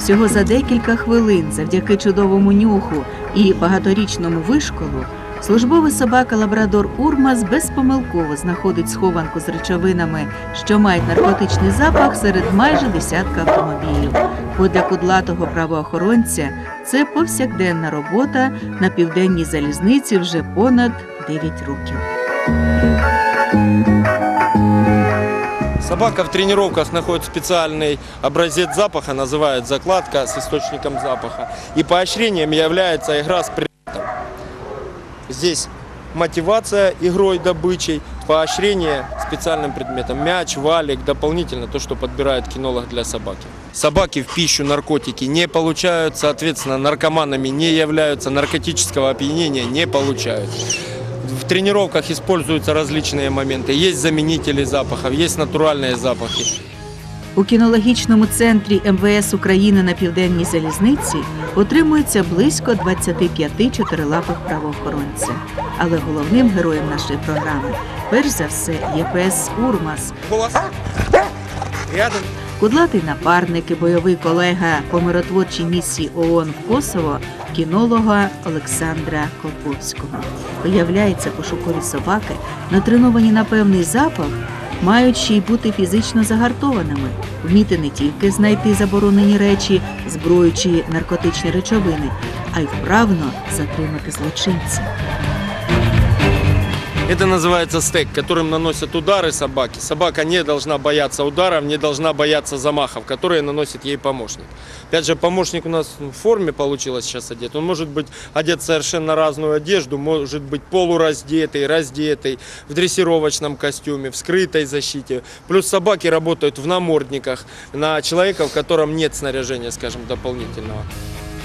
Всього за декілька хвилин, завдяки чудовому нюху і багаторічному вишколу, службовий собака Лабрадор Урмас безпомилково знаходить схованку з речовинами, що мають наркотичний запах серед майже десятка автомобілів. Бо для кудлатого правоохоронця це повсякденна робота на південній залізниці вже понад 9 років. Собака в тренировках находит специальный образец запаха, называют закладка с источником запаха. И поощрением является игра с предметом. Здесь мотивация игрой, добычей, поощрение специальным предметом. Мяч, валик, дополнительно то, что подбирает кинолог для собаки. Собаки в пищу наркотики не получают, соответственно, наркоманами не являются, наркотического опьянения не получают. В тренировках используются различные моменты. Есть заменители запахов, есть натуральные запахи. У кінологічному центрі МВС України на південній залізниці утримується близько 25 чотирилапих правоохоронців. Але головним героєм нашої програми, перш за все, є пес Урмас, Голос. Рядом. кудлатий напарник і бойовий колега по миротворчій місії ООН в Косово, кінолога Олександра Коповського. Виявляється, пошукові собаки, натреновані на певний запах, мають ще й бути фізично загартованими, вміти не тільки знайти заборонені речі, зброю чи наркотичні речовини, а й вправно затримати злочинця. Это называется стек, которым наносят удары собаки. Собака не должна бояться ударов, не должна бояться замахов, которые наносит ей помощник. Опять же, помощник у нас в форме получилось сейчас одет. Он может быть одет совершенно разную одежду, может быть полураздетый, раздетый, в дрессировочном костюме, в скрытой защите. Плюс собаки работают в намордниках на человека, в котором нет снаряжения, скажем, дополнительного.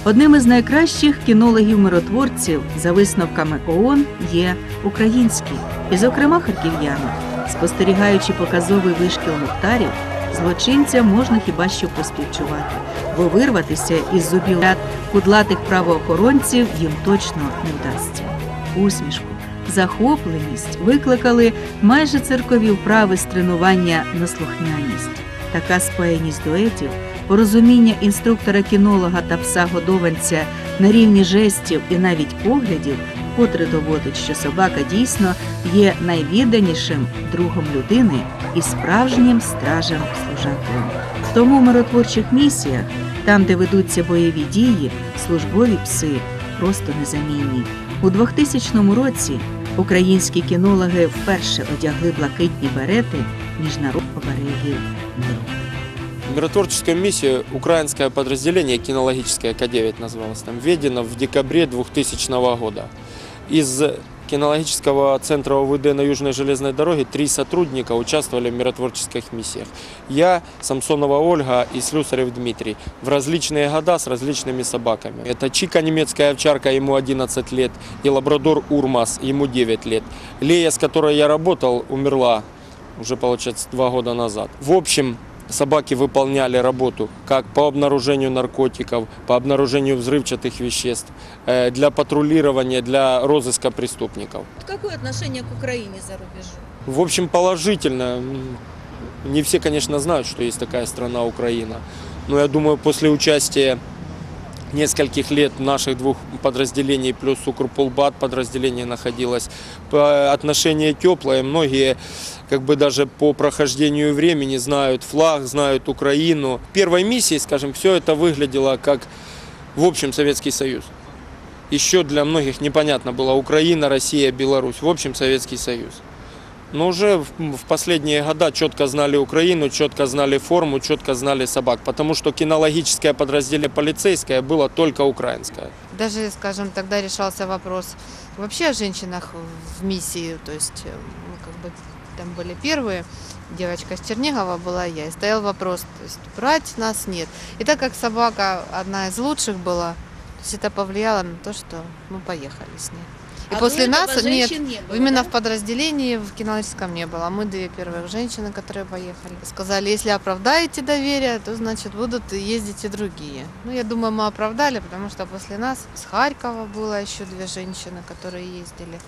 Одним із найкращих кінологів-миротворців за висновками ООН є український, і, зокрема, харків'яни. Спостерігаючи показовий вишкіл Мухтарів, злочинцям можна хіба що поспівчувати, бо вирватися із зубів ряд кудлатих правоохоронців їм точно не вдасться. Усмішку, захопленість викликали майже циркові вправи з тренування на слухняність. Така спаяність дуетів порозуміння інструктора-кінолога та пса-годованця на рівні жестів і навіть поглядів, котре доводить, що собака дійсно є найвідданішим другом людини і справжнім стражем служакою. Тому в миротворчих місіях, там, де ведуться бойові дії, службові пси просто незамінні. У 2000 році українські кінологи вперше одягли блакитні берети міжнародних оберегів миру. Миротворческая миссия, украинское подразделение, кинологическое К9 называлось, там, введено в декабре 2000 года. Из кинологического центра ОВД на Южной железной дороге три сотрудника участвовали в миротворческих миссиях. Я, Самсонова Ольга и Слюсарев Дмитрий. В различные года с различными собаками. Это Чика немецкая овчарка, ему 11 лет, и лабрадор Урмас, ему 9 лет. Лея, с которой я работал, умерла уже, получается, два года назад. В общем, собаки выполняли работу как по обнаружению наркотиков, по обнаружению взрывчатых веществ, э, для патрулирования, для розыска преступников. Какое отношение к Украине за рубежом? В общем, положительно. М, Не все, конечно, знают, что есть такая страна Украина. Но я думаю, после участия нескольких лет наших двух подразделений, плюс Укрполбат подразделение находилось, по- отношение теплое. Многие как бы даже по прохождению времени знают флаг, знают Украину. Первой миссией, скажем, все это выглядело как, в общем, Советский Союз. Еще для многих непонятно было Украина, Россия, Беларусь. В общем, Советский Союз. Но уже в, последние года четко знали Украину, четко знали форму, четко знали собак. Потому что кинологическое подразделение полицейское было только украинское. Даже, скажем, тогда решался вопрос вообще о женщинах в миссии, то есть э, мы как бы там были первые, девочка с Чернигова была я, и стоял вопрос, то есть брать нас нет. И так как собака одна из лучших была, то есть это повлияло на то, что мы поехали с ней. И А после до этого нас нет, женщин не было, именно да? в подразделении в кинологическом не было. Мы две первых женщины, которые поехали. Сказали, если оправдаете доверие, то значит будут ездить и другие. Ну, я думаю, мы оправдали, потому что после нас с Харькова было еще две женщины, которые ездили.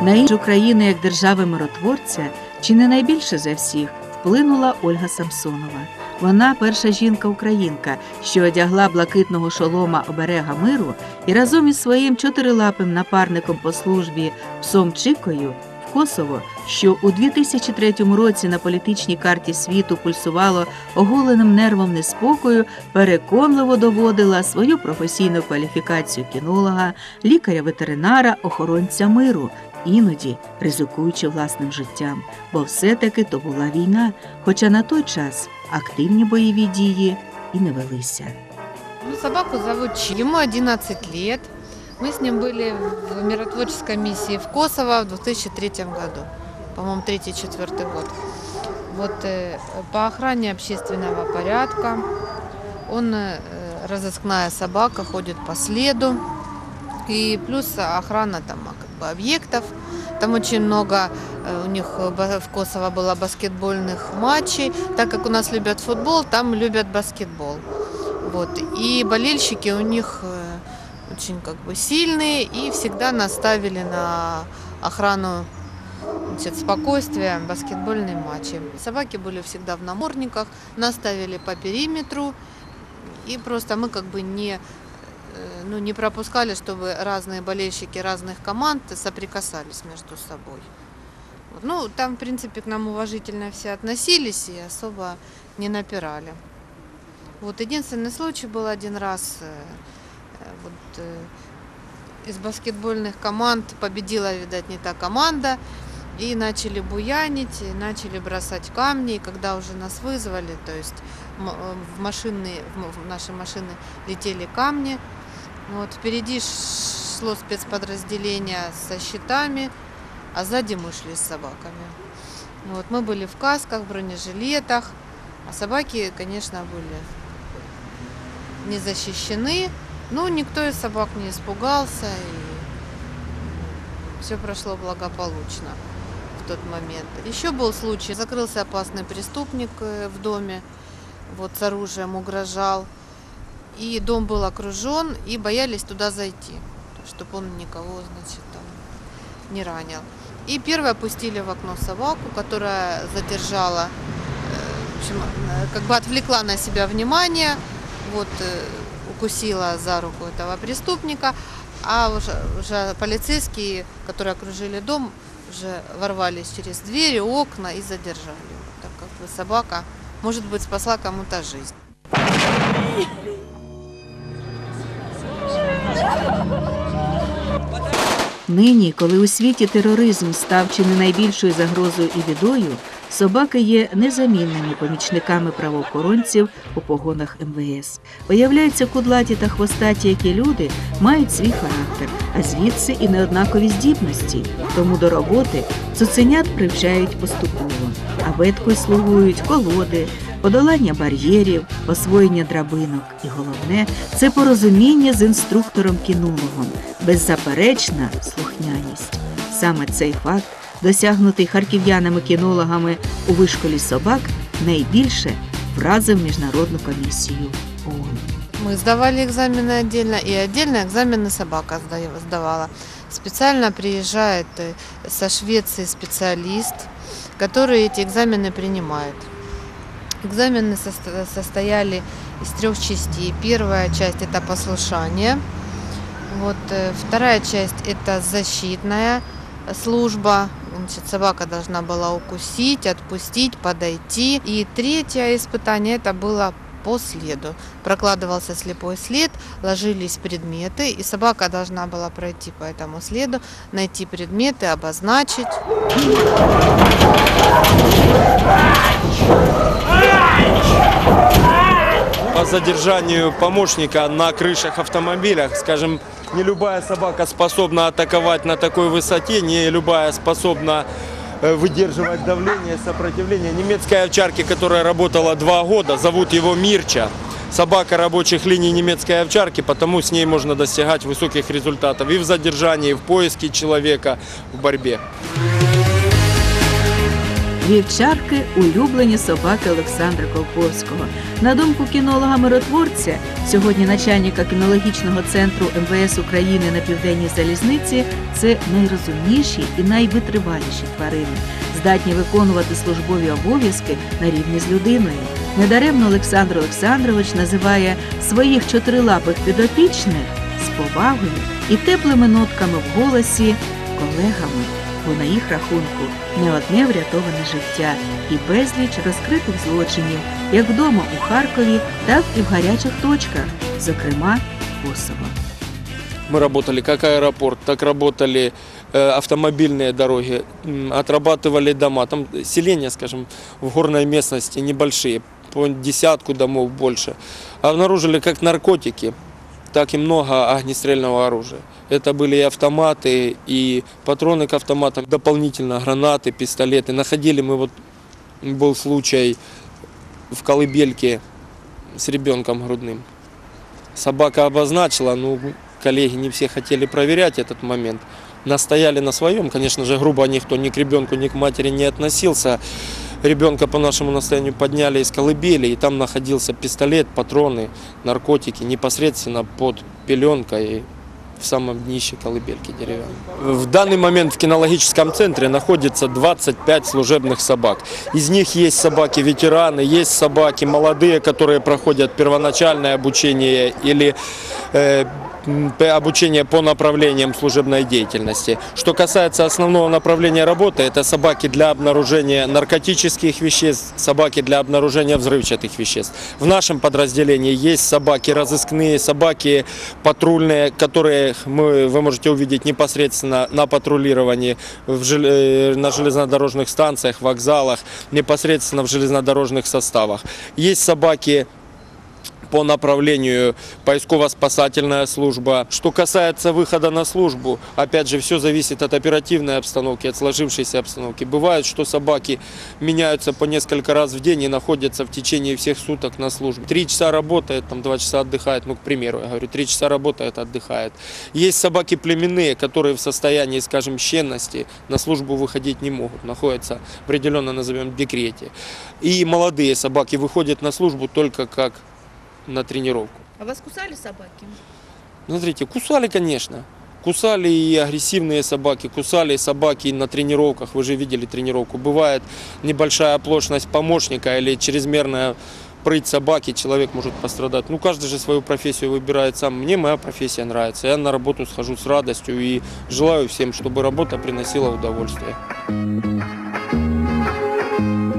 На інж України як держави миротворця чи не найбільше за всіх вплинула Ольга Самсонова. Вона перша жінка-українка, що одягла блакитного шолома оберега миру і разом із своїм чотирилапим напарником по службі псом Чикою в Косово, що у 2003 році на політичній карті світу пульсувало оголеним нервом неспокою, переконливо доводила свою професійну кваліфікацію кінолога, лікаря-ветеринара, охоронця миру, іноді ризикуючи власним життям, бо все-таки то була війна, хоча на той час активні бойові дії і не велися. Ну, собаку зовут Чи. Ему 11 лет. Мы с ним были в миротворческой миссии в Косово в 2003 году. По-моему, 3-4 год. Вот э, по охране общественного порядка. Он э, разыскная собака, ходит по следу. И плюс охрана там а, как бы объектов. Там очень много э, у них э, в Косово было баскетбольных матчей. Так как у нас любят футбол, там любят баскетбол. Вот. И болельщики у них э, очень как бы сильные и всегда наставили на охрану значит, спокойствия баскетбольные матчи. Собаки были всегда в намордниках, наставили по периметру. И просто мы как бы не, э, ну, не пропускали, чтобы разные болельщики разных команд соприкасались между собой. Ну, там, в принципе, к нам уважительно все относились и особо не напирали. Вот единственный случай был один раз. э, э, Вот, э, из баскетбольных команд победила, видать, не та команда. И начали буянить, и начали бросать камни. И когда уже нас вызвали, то есть в, машины, в наши машины летели камни. Вот, впереди шло спецподразделение со щитами, а сзади мы шли с собаками. Вот, мы были в касках, бронежилетах, а собаки, конечно, были не защищены. Но никто из собак не испугался, и все прошло благополучно в тот момент. Еще был случай, закрылся опасный преступник э, в доме, вот с оружием угрожал. И дом был окружен, и боялись туда зайти, чтобы он никого, значит, там не ранил. И первое пустили в окно собаку, которая задержала, э, в общем, э, как бы отвлекла на себя внимание, вот э, укусила за руку этого преступника, а уже, уже полицейские, которые окружили дом, уже ворвались через двери, окна и задержали его, так как бы собака, может быть, спасла кому-то жизнь. Нині, коли у світі тероризм став чи не найбільшою загрозою і бідою, собаки є незамінними помічниками правоохоронців у погонах МВС. Виявляється, кудлаті та хвостаті, які люди, мають свій характер, а звідси і неоднакові здібності. Тому до роботи цуценят привчають поступово. Абеткою слугують колоди, подолання бар'єрів, освоєння драбинок. І головне це порозуміння з інструктором-кінологом, беззаперечна слухняність. Саме цей факт, досягнутий харків'янами-кінологами у вишколі собак, найбільше вразив міжнародну комісію ООН. Мы сдавали экзамены отдельно, и отдельно экзамены собака сдаю- сдавала. Специально приезжает э, со Швеции специалист, который эти экзамены принимает. Экзамены состо- состояли из трех частей. Первая часть это послушание. Вот, э, вторая часть это защитная служба. Значит, собака должна была укусить, отпустить, подойти. И третье испытание это было по следу. Прокладывался слепой след, ложились предметы, и собака должна была пройти по этому следу, найти предметы, обозначить. По задержанию помощника на крышах автомобилях, скажем, не любая собака способна атаковать на такой высоте, не любая способна э, выдерживать давление, сопротивление. Немецкой овчарки, которая работала два года, зовут его Мирча. Собака рабочих линий немецкой овчарки, потому с ней можно достигать высоких результатов и в задержании, и в поиске человека, в борьбе. Вівчарки улюблені собаки Олександра Колповського. На думку кінолога-миротворця, сьогодні начальника кінологічного центру МВС України на південній залізниці, це найрозумніші і найвитриваліші тварини. здатні виконувати службові обов'язки на рівні з людиною. Недаремно Олександр Олександрович називає своїх чотирилапих підопічних з повагою і теплими нотками в голосі колегами, бо на їх рахунку не одне врятоване життя і безліч розкритих злочинів, як вдома у Харкові, так і в гарячих точках, зокрема Косово. Мы работали как аэропорт, так работали э, автомобильные дороги, м, отрабатывали дома. Там селения, скажем, в горной местности небольшие, по десятку домов больше. Обнаружили как наркотики, так и много огнестрельного оружия. Это были и автоматы, и патроны к автоматам, дополнительно гранаты, пистолеты. Находили мы вот, был случай в колыбельке с ребенком грудным. Собака обозначила, ну, коллеги не все хотели проверять этот момент. Настояли на своем, конечно же, грубо никто ни к ребенку, ни к матери не относился. Ребенка по нашему настоянию подняли из колыбели, и там находился пистолет, патроны, наркотики непосредственно под пеленкой в самом днище колыбельки деревянной. В данный момент в кинологическом центре находится 25 служебных собак. Из них есть собаки-ветераны, есть собаки молодые, которые проходят первоначальное обучение или э, обучение по направлениям служебной деятельности. Что касается основного направления работы, это собаки для обнаружения наркотических веществ, собаки для обнаружения взрывчатых веществ. В нашем подразделении есть собаки разыскные, собаки патрульные, которые мы, вы можете увидеть непосредственно на патрулировании в э, на железнодорожных станциях, вокзалах, непосредственно в железнодорожных составах. Есть собаки по направлению поисково-спасательная служба. Что касается выхода на службу, опять же, все зависит от оперативной обстановки, от сложившейся обстановки. Бывает, что собаки меняются по несколько раз в день и находятся в течение всех суток на службе. Три часа работает, там два часа отдыхает, ну, к примеру, я говорю, три часа работает, отдыхает. Есть собаки племенные, которые в состоянии, скажем, щенности на службу выходить не могут, находятся в определенно, назовем, декрете. И молодые собаки выходят на службу только как на тренировку. А вас кусали собаки? Смотрите, кусали, конечно. Кусали и агрессивные собаки, кусали собаки на тренировках. Вы же видели тренировку. Бывает небольшая оплошность помощника или чрезмерная прыть собаки, человек может пострадать. Ну, каждый же свою профессию выбирает сам. Мне моя профессия нравится. Я на работу схожу с радостью и желаю всем, чтобы работа приносила удовольствие.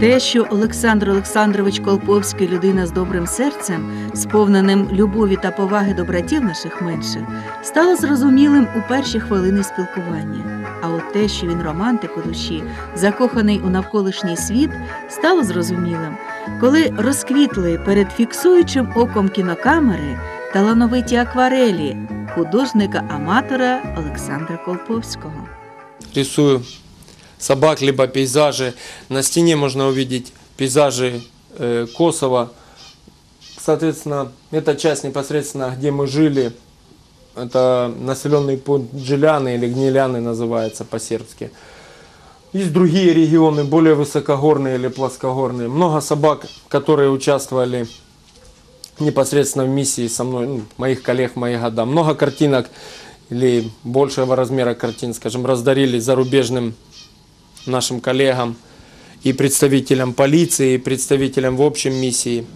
Те, що Олександр Олександрович Колповський людина з добрим серцем, сповненим любові та поваги до братів наших менших, стало зрозумілим у перші хвилини спілкування. А от те, що він романтик у душі, закоханий у навколишній світ, стало зрозумілим, коли розквітли перед фіксуючим оком кінокамери талановиті акварелі художника-аматора Олександра Колповського. рисую собак, либо пейзажи. На стене можно увидеть пейзажи э, Косово. Соответственно, эта часть непосредственно, где мы жили, это населенный пункт Джиляны или Гниляны называется по-сербски. Есть другие регионы, более высокогорные или плоскогорные. Много собак, которые участвовали непосредственно в миссии со мной, ну, моих коллег, в мои года. Много картинок или большего размера картин, скажем, раздарили зарубежным нашим коллегам и представителям полиции, и представителям в общем миссии.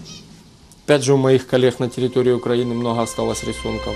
Опять же, у моих коллег на территории Украины много осталось рисунков.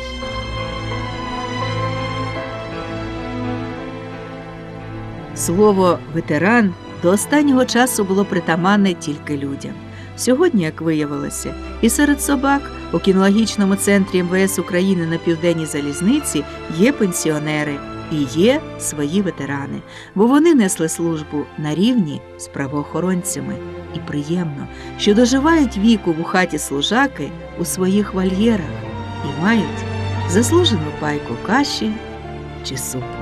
Слово ветеран до останнього часу було притаманне тільки людям. Сьогодні, як виявилося, і серед собак у кінологічному центрі МВС України на південній залізниці є пенсіонери і є свої ветерани, бо вони несли службу на рівні з правоохоронцями. І приємно, що доживають віку в хаті служаки у своїх вольєрах і мають заслужену пайку каші чи супу.